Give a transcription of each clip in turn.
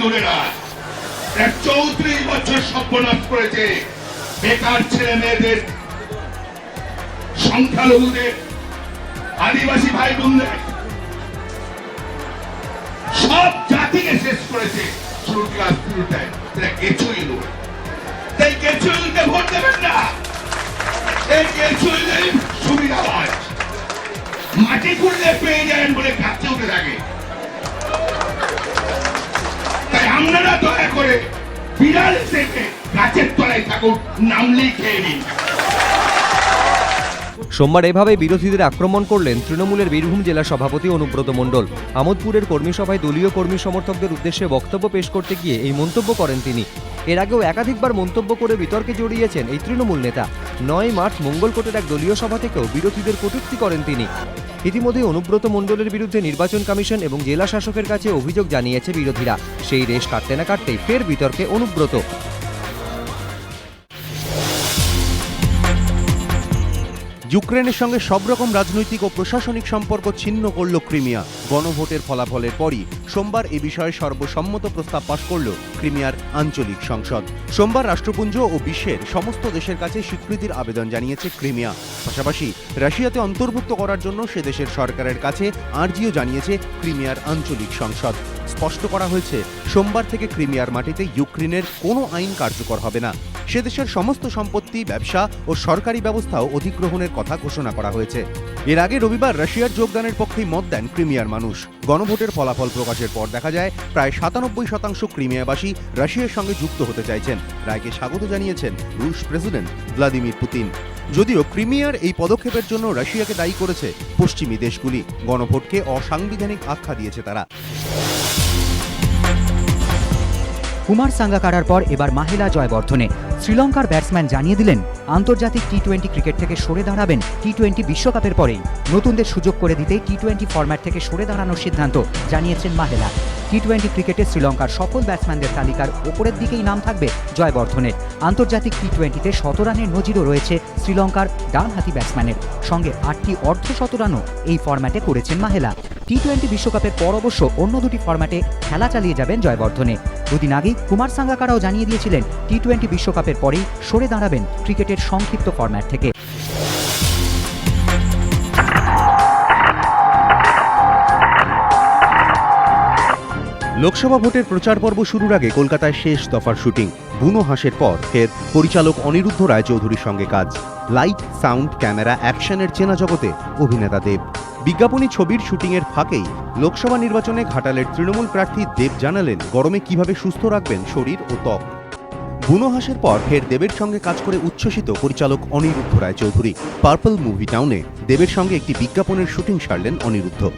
ইঁদুরেরা এক চৌত্রিশ বছর সর্বনাশ করেছে। বেকার ছেলে মেয়েদের, সংখ্যালঘুদের, আদিবাসী ভাই বোনদের সব জাতিকে শেষ করেছে তাই কিছুইতে ভোট দেবেন না। এই কিছুই সুবিধাবাজ মাটি খুঁড়লে পেয়ে যাবেন বলে কাছে উঠে থাকে। আপনারা দয়া করে বিড়াল থেকে গাছের তলায় থাকুন নামলেই খেয়ে নিন। সোমবার এভাবে বিরোধীদের আক্রমণ করলেন তৃণমূলের বীরভূম জেলা সভাপতি অনুব্রত মণ্ডল। আমোদপুরের কর্মী সভায় দলীয় কর্মী সমর্থকদের উদ্দেশ্যে বক্তব্য পেশ করতে গিয়ে এই মন্তব্য করেন তিনি। এর আগেও একাধিকবার মন্তব্য করে বিতর্কে জড়িয়েছেন এই তৃণমূল নেতা। নয় মার্চ মঙ্গলকোটের এক দলীয় সভা থেকেও বিরোধীদের কটূক্তি করেন তিনি। ইতিমধ্যে অনুব্রত মণ্ডলের বিরুদ্ধে নির্বাচন কমিশন এবং জেলা শাসকের কাছে অভিযোগ জানিয়েছে বিরোধীরা। সেই রেশ কাটতে না কাটতেই ফের বিতর্কে অনুব্রত। ইউক্রেনের সঙ্গে সব রকম রাজনৈতিক ও প্রশাসনিক সম্পর্ক ছিন্ন করল ক্রিমিয়া। গণভোটের ফলাফলের পরই সোমবার এ বিষয়ে সর্বসম্মত প্রস্তাব পাশ করল ক্রিমিয়ার আঞ্চলিক সংসদ। সোমবার রাষ্ট্রপুঞ্জ ও বিশ্বের সমস্ত দেশের কাছে স্বীকৃতির আবেদন জানিয়েছে ক্রিমিয়া। পাশাপাশি রাশিয়াতে অন্তর্ভুক্ত করার জন্য সে দেশের সরকারের কাছে আর্জিও জানিয়েছে ক্রিমিয়ার আঞ্চলিক সংসদ। স্পষ্ট করা হয়েছে, সোমবার থেকে ক্রিমিয়ার মাটিতে ইউক্রেনের কোনো আইন কার্যকর হবে না। সে দেশের সমস্ত সম্পত্তি, ব্যবসা ও সরকারি ব্যবস্থাও অধিগ্রহণের কথা ঘোষণা করা হয়েছে। এর আগে রবিবার রাশিয়ার যোগদানের পক্ষেই মত দেন ক্রিমিয়ার মানুষ। গণভোটের ফলাফল প্রকাশের পর দেখা যায়, প্রায় সাতানব্বই শতাংশ ক্রিমিয়াবাসী রাশিয়ার সঙ্গে যুক্ত হতে চাইছেন। রায়কে স্বাগত জানিয়েছেন রুশ প্রেসিডেন্ট ভ্লাদিমির পুতিন। যদিও ক্রিমিয়ার এই পদক্ষেপের জন্য রাশিয়াকে দায়ী করেছে পশ্চিমী দেশগুলি। গণভোটকে অসাংবিধানিক আখ্যা দিয়েছে তারা। কুমার সাঙ্গাকারার পর এবার মাহিলা জয়বর্ধনে। শ্রীলঙ্কার ব্যাটসম্যান জানিয়ে দিলেন, আন্তর্জাতিক টি টোয়েন্টি ক্রিকেট থেকে সরে দাঁড়াবেন টি টোয়েন্টি বিশ্বকাপের পরেই। নতুনদের সুযোগ করে দিতেই টি টোয়েন্টি ফরম্যাট থেকে সরে দাঁড়ানোর সিদ্ধান্ত জানিয়েছেন মাহেলা। টি টোয়েন্টি ক্রিকেটে শ্রীলঙ্কার সফল ব্যাটসম্যানদের তালিকার ওপরের দিকেই নাম থাকবে জয়বর্ধনের। আন্তর্জাতিক টি টোয়েন্টিতে শত রানের নজিরও রয়েছে শ্রীলঙ্কার ডানহাতি ব্যাটসম্যানের। সঙ্গে আটটি অর্ধ শতরানও এই ফরম্যাটে করেছেন মাহেলা। টি টোয়েন্টি বিশ্বকাপের পর অবশ্য অন্য দুটি ফরম্যাটে খেলা চালিয়ে যাবেন জয়বর্ধনে। দুদিন আগেই কুমার সাঙ্গাকারাও জানিয়ে দিয়েছিলেন টি টোয়েন্টি বিশ্বকাপের পরেই সরে দাঁড়াবেন ক্রিকেটের সংক্ষিপ্ত ফরম্যাট থেকে। লোকসভা ভোটের প্রচার পর্ব শুরুর আগে কলকাতায় শেষ দফার শুটিং। বুনো হাসের পর ফের পরিচালক অনিরুদ্ধ রায়চৌধুরীর সঙ্গে কাজ। লাইট, সাউন্ড, ক্যামেরা, অ্যাকশনের চেনা জগতে অভিনেতা দেব। বিজ্ঞাপনী ছবির শুটিংয়ের ফাঁকেই লোকসভা নির্বাচনে ঘাটালের তৃণমূল প্রার্থী দেব জানালেন, গরমে কীভাবে সুস্থ রাখবেন শরীর ও ত্বক? বুনো হাসের পর ফের দেবের সঙ্গে কাজ করে উচ্ছ্বসিত পরিচালক অনিরুদ্ধ রায়চৌধুরী। পার্পল মুভি টাউনে দেবের সঙ্গে একটি বিজ্ঞাপনের শুটিং সারলেন অনিরুদ্ধ।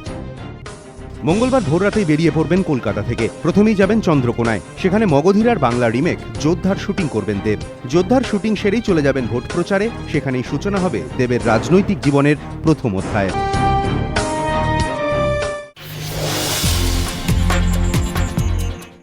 মঙ্গলবার ভোররাতেই বেরিয়ে পড়বেন কলকাতা থেকে। প্রথমেই যাবেন চন্দ্রকোনায়। সেখানে মগধীরার বাংলা রিমেক, যোদ্ধার শুটিং করবেন দেব। যোদ্ধার শুটিং সেরেই চলে যাবেন ভোট প্রচারে। সেখানেই সূচনা হবে দেবের রাজনৈতিক জীবনের প্রথম অধ্যায়।